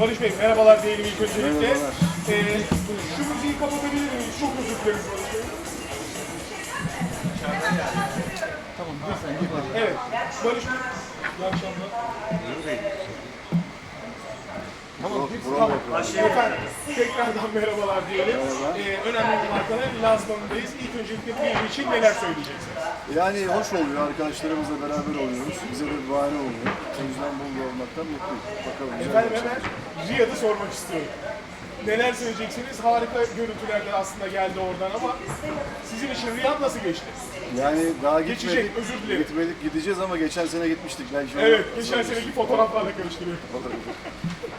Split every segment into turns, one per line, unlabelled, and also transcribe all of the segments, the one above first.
Barış Bey merhabalar diyelim ilk öncelikle. Ee, şu müziği kapatabilir miyiz? Çok özür dileriz Barış Bey.
Tamam lütfen.
Evet. Barış Bey. İyi akşamlar.
Tamam
yapıyorum.
Efendim tekrardan merhabalar diyelim.
Merhaba.
Ee, önemli bir markanın lansmanındayız. İlk öncelikle yıl için neler söyleyeceksiniz?
Yani hoş oluyor. Arkadaşlarımızla beraber oluyoruz. Bize de bir bahane oluyor. O yüzden burada olmaktan mutluyum. Bakalım.
Efendim
bir
hemen Riyad'ı sormak istiyorum. Neler söyleyeceksiniz? Harika görüntüler de aslında geldi oradan ama sizin için Riyad nasıl geçti?
Yani daha
Geçecek,
gitmedik.
özür dilerim.
Gitmedik, gideceğiz ama geçen sene gitmiştik. Belki
Evet, geçen seneki fotoğraflarla karıştırıyorum.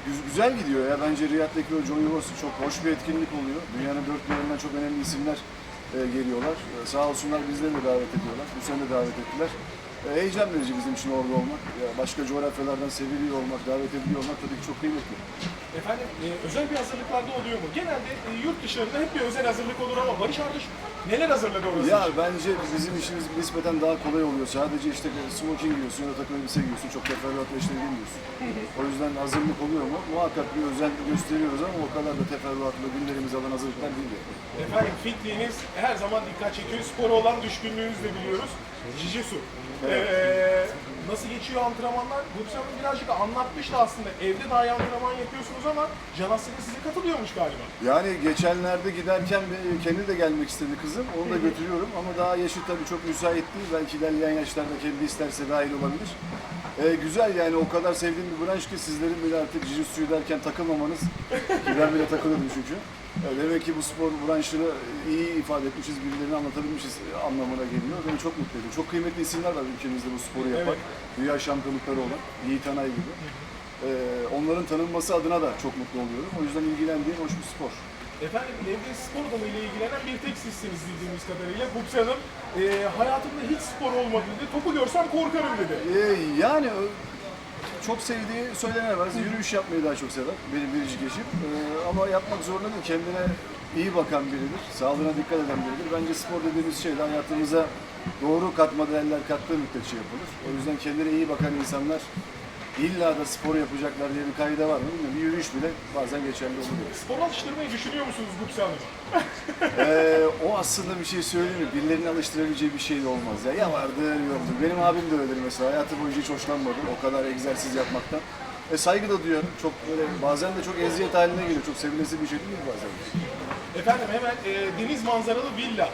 Güz- Güzel gidiyor ya. Bence Riyad'daki o Joy Wars çok hoş bir etkinlik oluyor. Dünyanın dört bir yanından çok önemli isimler e, geliyorlar. E, sağ olsunlar bizleri de davet ediyorlar. Bu sene de davet ettiler. E, heyecan verici bizim için orada olmak. Ya başka coğrafyalardan seviliyor olmak, davet ediliyor olmak tabii ki çok kıymetli.
Efendim e, özel bir hazırlıklarda oluyor mu? Genelde e, yurt dışlarında hep bir özel hazırlık olur ama Barış Arduç neler hazırladı orası
Ya
için?
bence bizim işimiz nispeten daha kolay oluyor. Sadece işte smoking giyiyorsun ya da takım elbise giyiyorsun. Çok teferruatlı işleri girmiyorsun. Yüzden hazırlık oluyor mu? Muhakkak bir özen gösteriyoruz ama o kadar da teferruatlı günlerimizi alan hazırlıklar değil.
Efendim fitliğiniz her zaman dikkat çekiyor. Spora olan düşkünlüğünüzü de biliyoruz. Jiu-Jitsu. Ee, nasıl geçiyor antrenmanlar? Gülsen Hanım birazcık anlatmıştı aslında. Evde daha iyi antrenman yapıyorsunuz ama Can Aslı'nın size katılıyormuş galiba.
Yani geçenlerde giderken bir- kendi de gelmek istedi kızım. Onu da götürüyorum ama daha yaşı tabii çok müsait değil. Belki ilerleyen yaşlarda kendi isterse dahil olabilir. Ee, güzel yani o kadar sevdiğim bir branş ki sizlerin bile artık jiu-jitsu'yu derken takılmamanız. ki ben bile takılıyordum çünkü. Ee, demek ki bu spor branşını iyi ifade etmişiz, birilerine anlatabilmişiz anlamına geliyor. Beni çok mutlu ediyor. Çok kıymetli isimler var ülkemizde bu sporu yapan. Dünya şampiyonlukları olan. Yiğit Anay gibi. Ee, onların tanınması adına da çok mutlu oluyorum. O yüzden ilgilendiğim hoş bir spor.
Efendim evde spor dalıyla ilgilenen bir tek sizsiniz bildiğimiz kadarıyla. Gupse Hanım e, hayatımda hiç spor olmadı dedi. Topu görsem korkarım dedi.
Ee, yani çok sevdiği söylenemez. Yürüyüş yapmayı daha çok sever. Benim biricik eşim. Ee, ama yapmak zorunda değil. Kendine iyi bakan biridir. Sağlığına dikkat eden biridir. Bence spor dediğimiz şey de hayatımıza doğru katma değerler kattığı müddetçe yapılır. O yüzden kendine iyi bakan insanlar illa da spor yapacaklar diye bir kaide var mı bilmiyorum. Bir yürüyüş bile bazen geçerli oluyor.
Spor alıştırmayı düşünüyor musunuz Gupse Hanım?
Ee, o aslında bir şey söyleyeyim mi? Birilerinin alıştırabileceği bir şey de olmaz ya. Ya vardır yoktur. Benim abim de öyledir mesela. Hayatı boyunca hiç hoşlanmadı o kadar egzersiz yapmaktan. E saygı da duyuyorum. Çok böyle bazen de çok eziyet haline geliyor. Çok sevilesi bir şey değil bazen.
Efendim hemen e, deniz manzaralı villa.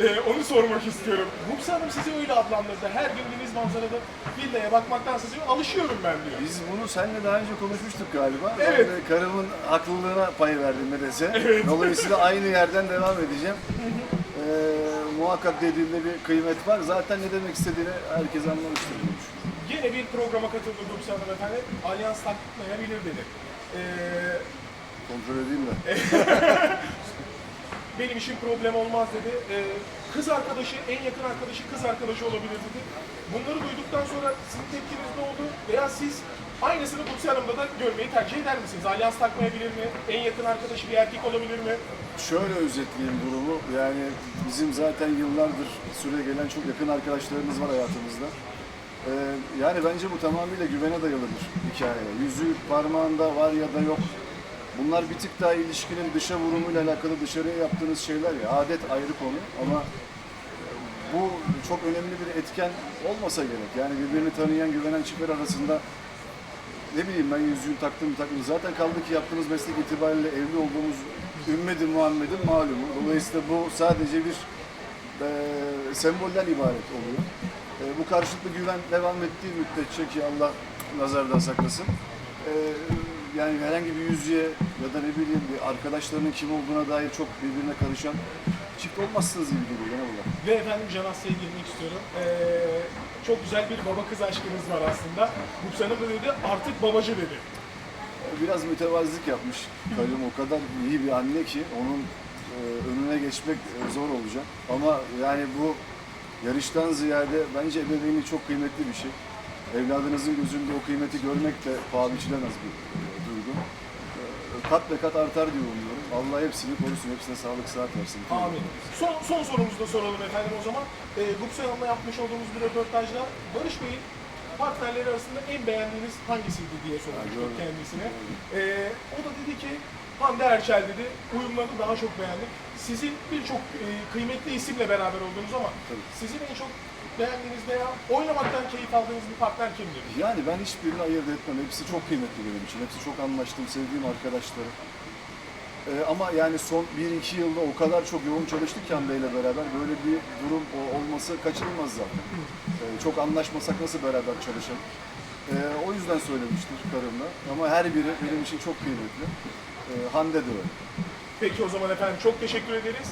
E, onu sormak istiyorum. Gupse Hanım sizi öyle adlandırdı. Her gün deniz manzaralı villaya bakmaktan size alışıyorum ben diyor.
Biz bunu seninle daha önce konuşmuştuk galiba.
Evet.
Ben de karımın haklılığına pay verdim nedense. Dolayısıyla aynı yerden devam edeceğim. Ee, muhakkak dediğimde bir kıymet var. Zaten ne demek istediğini herkes anlamıştır.
Yine bir programa katıldı Gupse Hanım efendim. Alyans takmayabilir dedi. E,
Kontrol edeyim de.
benim işim problem olmaz dedi. E, kız arkadaşı, en yakın arkadaşı kız arkadaşı olabilir dedi. Bunları duyduktan sonra sizin tepkiniz ne oldu? Veya siz aynısını Gupse Hanım'da da görmeyi tercih eder misiniz? Alyans takmayabilir mi? En yakın arkadaşı bir erkek olabilir mi?
Şöyle özetleyeyim durumu. Yani bizim zaten yıllardır süre gelen çok yakın arkadaşlarımız var hayatımızda. Ee, yani bence bu tamamıyla güvene dayalı bir hikaye. Yüzük parmağında var ya da yok. Bunlar bir tık daha ilişkinin dışa vurumuyla alakalı dışarıya yaptığınız şeyler ya. Adet ayrı konu ama bu çok önemli bir etken olmasa gerek. Yani birbirini tanıyan, güvenen çiftler arasında ne bileyim ben yüzüğü taktım taktım. Zaten kaldı ki yaptığımız meslek itibariyle evli olduğumuz ümmeti Muhammed'in malumu. Dolayısıyla bu sadece bir e, sembolden ibaret oluyor. E, bu karşılıklı güven devam ettiği müddetçe ki Allah nazardan saklasın. e, yani herhangi bir yüzüğe ya da ne bileyim bir arkadaşlarının kim olduğuna dair çok birbirine karışan çift olmazsınız gibi geliyor genel olarak.
Ve efendim Can Aslı'ya girmek istiyorum. Ee, çok güzel bir baba kız aşkınız var aslında. Gupse Hanım da dedi artık babacı dedi.
Biraz mütevazılık yapmış karım o kadar iyi bir anne ki onun e, önüne geçmek e, zor olacak. Ama yani bu yarıştan ziyade bence ebeveynlik çok kıymetli bir şey. Evladınızın gözünde o kıymeti görmek de paha biçilemez bir e, duygu. E, kat be kat artar diye umuyorum. Allah hepsini korusun, hepsine sağlık sıhhat versin.
Amin. Son, son sorumuzu da soralım efendim o zaman. Ee, Gupse Hanım'la yapmış olduğumuz bir röportajda Barış Bey'in partnerleri arasında en beğendiğiniz hangisiydi diye sormuştuk kendisine. Ee, o da dedi ki Hande Erçel dedi. Uyumlarını daha çok beğendim. Sizin birçok e, kıymetli isimle beraber oldunuz ama
Tabii.
sizin en çok beğendiğiniz veya oynamaktan keyif aldığınız bir partner kimdir?
Yani ben hiçbirini ayırt etmem. Hepsi çok kıymetli benim için. Hepsi çok anlaştığım, sevdiğim arkadaşlarım. Ee, ama yani son 1-2 yılda o kadar çok yoğun çalıştık ki Hande ile beraber. Böyle bir durum olması kaçınılmaz zaten. Ee, çok anlaşmasak nasıl beraber çalışalım? Ee, o yüzden söylemiştir karımla. Ama her biri benim için çok kıymetli. Ee, Hande de öyle.
Peki o zaman efendim çok teşekkür ederiz.